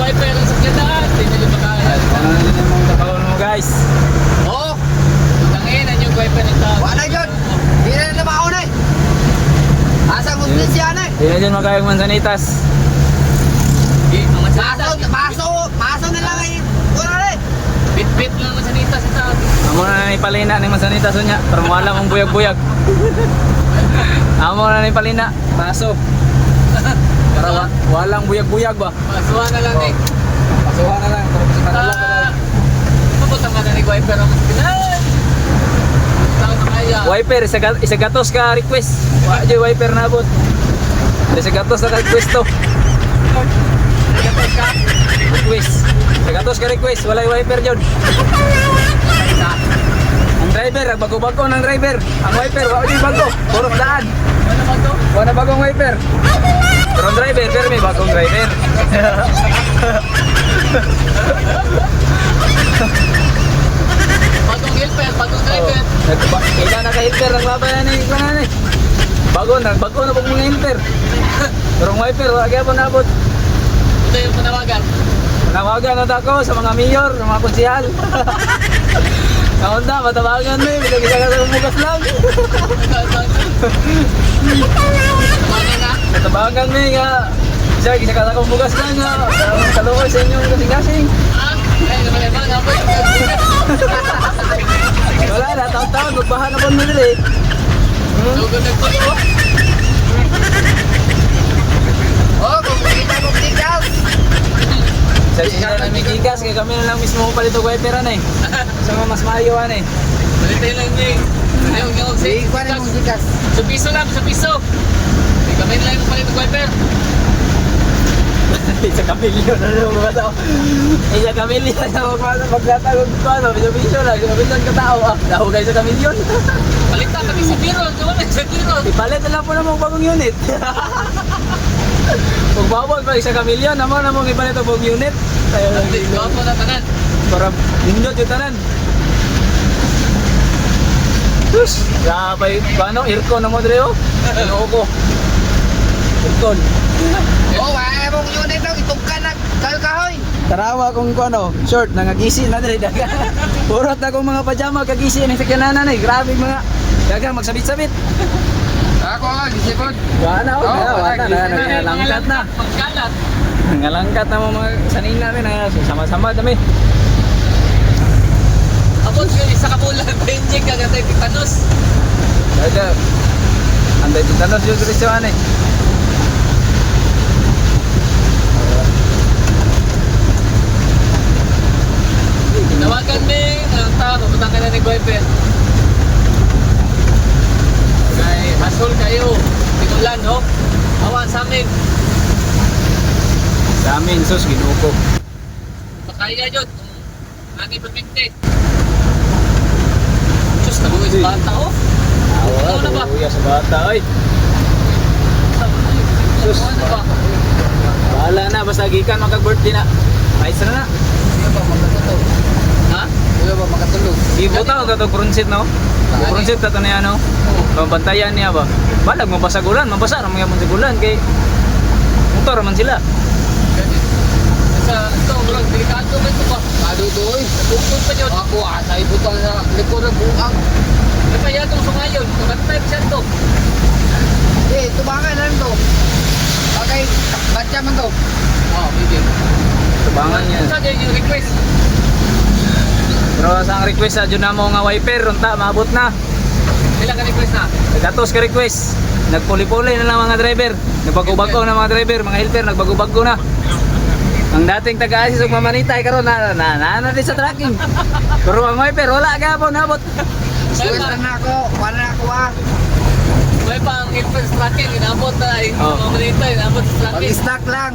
wiper ang sakyan daan. Hindi nila makaya. Ano na yung mga kaon mo guys? Oo. Tangin, ang yung wiper ng tao. Wala yun. Hindi na na mauna eh. Asa mo din siya na eh. Hindi na dyan magkayong mansanitas. Paso, paso, paso na lang eh. Wala na eh. Bit-bit lang mansanitas sa tao. Amo na na ipalina ng mansanitas niya. Pero wala mong buyag-buyag. Amo na na ipalina. Paso. Para wa- walang buyag-buyag ba? Pasuha na lang eh. Pasuhan na lang. Pero sa kanila pa Ah, Pabutang ka na ni wiper ang Pinan! Tao na kaya. Wiper, isa, ga- isa gatos ka request. Wa di wiper na abot. Isa gatos na ka request to. Nagkatol ka. Request. Isa gatos ka request. Walay wiper jud. Ang driver, ang bago-bago ng driver. Ang wiper, wa di bago. Puro daan. Ano ba to? Wala bagong wiper. Pero driver, pero may bagong driver. Bagong helper, bagong driver. Nagba- Kailan na ka-helper ang laban na ni kanan eh. Bago na, bago na pag mga helper. Pero ang wiper, wala kaya po nabot. Ito yung panawagan. Nawagan na ako sa mga mayor, sa mga konsihal. Naunta, matawagan mo eh. Bilang isa ka sa bukas lang. Tawagan na. Nga. Isa, isa ka sa bukas lang nga. Ang kaluoy sa inyong. Ah. Apoy. Wala na, taon-taon. Magbahan na po mo nila eh. Hmm? Lugod nagpulo. Oh, kung kita mo tigas. Sa sila na may gigas, kaya kami na lang mismo palito wiperan eh. Sa mga mas maayawan eh. Balitay lang niya. eh. Ayaw nga ko na mong tigas. Sa piso lang, sa piso. Kamay lang yung palit ng wiper. Isa kamilyo na lang mga tao. Isa kamilyo na mga magkatagod ko ano. Bisa-bisa lang. Bisa ka tao ah. Daho kayo sa kamilyon. Palitan kami sa biro. Gawa na sa biro. Ipalit na lang po namang bagong unit. Kung bawal pa isa kamilyon, naman namang ipalit ang bagong unit. Tayo lang. Gawa po na tanan. Para nindot yung tanan. Sus, sabay, paano, aircon na mo dre oh. Ano ko? Aircon. Oh, wala mong unit daw. Itungkan na kahoy. Tarawa kung ano, short, nangagisi na dre daga. Purot na kong mga pajama, kagisi ni sa kananan eh. Grabe mga, daga magsabit-sabit. Ako nga, gisipon. Wala oh, Oo, wala, na, na, nangalangkat na. Pagkalat. Nangalangkat na mga sanin namin, ah, sama-sama dami. Abot yun, isa ka bulan. Benjing ka gatay titanos. Daga, anday titanos yung diresyon eh. Tinawagan mo ang tao. Pabutang ka na ni wiper. Kay hasol kayo. Tigulan, no? Awan sa amin. Sa amin, sus, ginuko. Pakaya yun. Lagi perfecte. Diyos, nabuhay sa bata, oh. Ikaw na ba? Kuya sa bata, oy. Sus. Ano ba? Bahala na, basta gikan magka-birthday na. Ayos na na. Kuya ba makatulog? Kuya ba makatulog? Ibuta ko ito pronsit, no? Pronsit ito niya, no? Pambantayan niya ba? Balag, mabasa gulan, mabasa naman yung gulan, kay motor man sila. Sa ito, bro, delikado ba ito ba? Ado to eh. Tungkol pa yun. Ako asa ibutang sa likod ng buang. Kaya itong sumayon, kagantay pa siya ito. Eh, tumakan lang to. Okay, batya man to. Oh, baby. Tubangan niya. Sa dyan yung request. Pero sa ang request sa dyan na mo nga wiper, runta, maabot na. Ilang ka request na? Nagatos ka request. Nagpuli-puli na lang mga driver. Nagbago-bago na mga driver, mga helper, nagbago-bago na. Ang dating taga-asis ug mamanitay karon na na na, na, din sa tracking. Pero ang wiper wala gapon nabot. Suwes na ako, wala na ako ah. May pang influence tracking, inabot na eh. Oh. Mga malita, inabot sa tracking. Pag-stack lang.